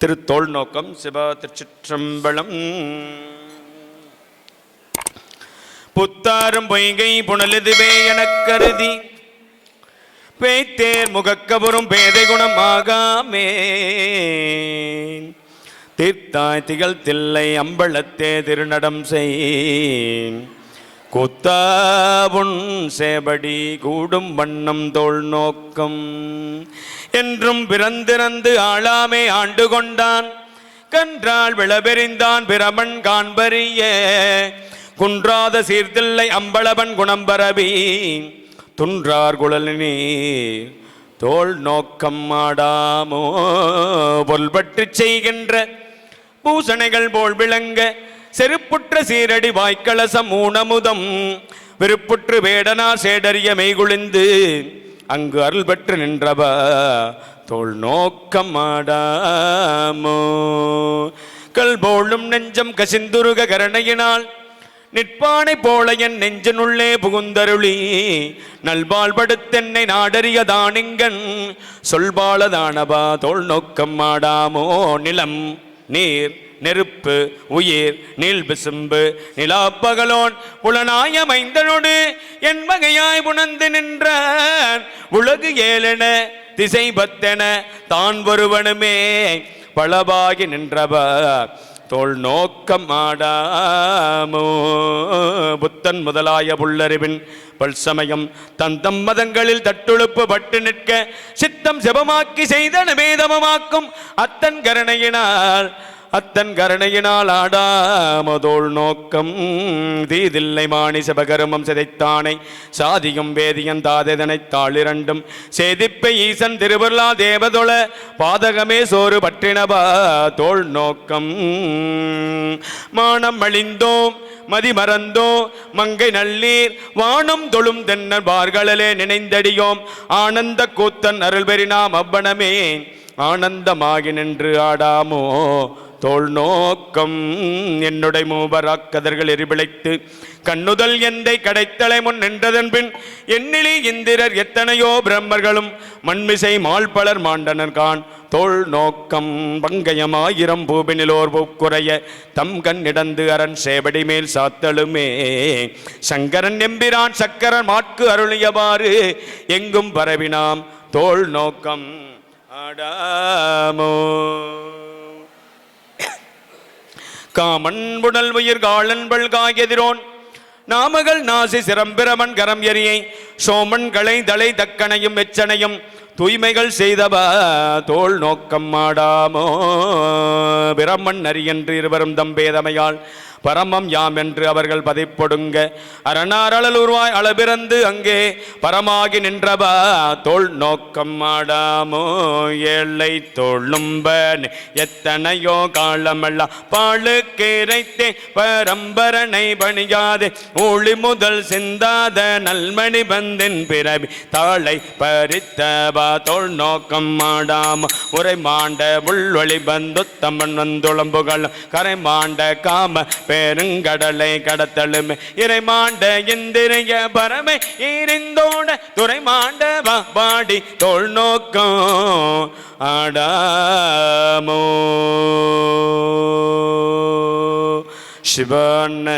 திருத்தோள் நோக்கம் சிவ திருச்சிற்றம்பலம். புத்தாரும் பொய்கை புனலுதுவே எனக் கருதி பேய்த்தேர் முகக்கபுரும் பேதை குணமாகாமே தீர்த்தாய் திகழ் தில்லை அம்பலத்தே திருநடம் செய் குத்தாவுன் சேபடி கூடும் வண்ணம் தோள் நோக்கம். என்றும் பிறந்திறந்து ஆளாமே ஆண்டு கொண்டான். கன்றால் விளபெறிந்தான் பிரமன் காண்பறிய. குன்றாத சீர்தில்லை அம்பளவன் குணம் பரவி துன்றார் குழலினி தோல் நோக்கம் மாடாமோ பொல்பற்றி செய்கின்ற பூசணைகள் போல் விளங்க செருப்புற்ற சீரடி வாய்க்கலசம் ஊனமுதம். விருப்புற்று வேடனா சேடறிய மெய்குளிந்து அங்கு அருள் பெற்று நின்றவ தோல் நோக்கம் ஆடாமோ. கல் போலும் நெஞ்சம் கசிந்துருக கரணையினால் நிற்பானை போல என் நெஞ்சனுள்ளே புகுந்தருளி நல்பால் படுத்தென்னை நாடறிய தானிங்கன் தோல் நோக்கம் மாடாமோ நிலம் நீர் நெருப்பு உயிர் நீள் பிசும்பு நிலாப்பகலோன் புலனாய மைந்தனோடு என் வகையாய் புணர்ந்து நின்றான். உலகு ஏழென திசை பத்தென தான் ஒருவனுமே பளபாகி நின்றவர். தோல் நோக்கம் ஆடாமோ? புத்தன் முதலாய புல்லறிவின் பல்சமயம் தந்தம் மதங்களில் தட்டுழுப்பு பட்டு நிற்க சித்தம் செபமாக்கி செய்தன வேதமமாக்கும் அத்தன் கருணையினால். அத்தன் கருணையினால் ஆடாமதோள் நோக்கம். தீதில்லை மாணி சிவகருமம் சிதைத்தானை. சாதியும் வேதியன் தாதெதனை தாளிரண்டும். சேதிப்பை ஈசன் திருவருளா தேவதொள பாதகமே சோறு பற்றினபா தோள் நோக்கம். மானம் அழிந்தோம் மதி மறந்தோ மங்கை நள்ளீர். வானம் தொழும் தென்னல் பார்களிலே நினைந்தடியோம். ஆனந்த கூத்தன் அருள்பெறினாம் அவ்வனமே. ஆனந்தமாகி நின்று ஆடாமோ? தோள் நோக்கம் என்னுடைய மூவராக்கதர்கள் எரிபிழைத்து கண்ணுதல் எந்தை கடைத்தலை முன் நின்றதன் பின் எண்ணிலி இந்திரர் எத்தனையோ பிரம்மர்களும் மண்மிசை மால்பலர் மாண்டனர் கான் தோள் நோக்கம் பங்கயமாயிரம் பூபினிலோர் பூக்குறைய தம் கண் இடந்து அரண் சேவடி மேல் சாத்தலுமே. சங்கரன் எம்பிரான் சக்கரன் மாட்கு அருளியவாறு எங்கும் பரவினாம் தோள் நோக்கம் அடாமோ காமன்புடல் உயிர் காளன் காயதிரோன் நாமகள் நாசி சிரம்பிரமன் கரம் எரியை சோமன் களை தலை தக்கனையும் எச்சனையும் தூய்மைகள் செய்தவ தோல் நோக்கம் ஆடாமோ? பிரம்மன் நரியன்று இருவரும் தம்பேதமையால் பரமம் யாம் என்று அவர்கள் பதைப்பொடுங்க. அரணாரளல் உருவாய் அளபிறந்து அங்கே பரமாகி நின்றவா. தோல் நோக்கம் ஆடாமோ ஏழை தோளும்பன் எத்தனையோ காலமெல்லாம் பாழுக்கு இறைத்தே பரம்பரனை பணியாதே. ஒளி முதல் சிந்தாத நல்மணி பந்தின் பிறவி. தாளை பறித்தபா தோல் நோக்கம் ஆடாமோ. உரை மாண்ட உள்வழி பந்து தம்மன் வந்துளம்புகள் கரை மாண்ட காம பெருங்கடலை கடத்தலுமே. இறை மாண்ட இந்திரிய பரமை இருந்தோட துறை மாண்ட பாடி தோல் நோக்கம் ஆடாமோ. சிவன்ன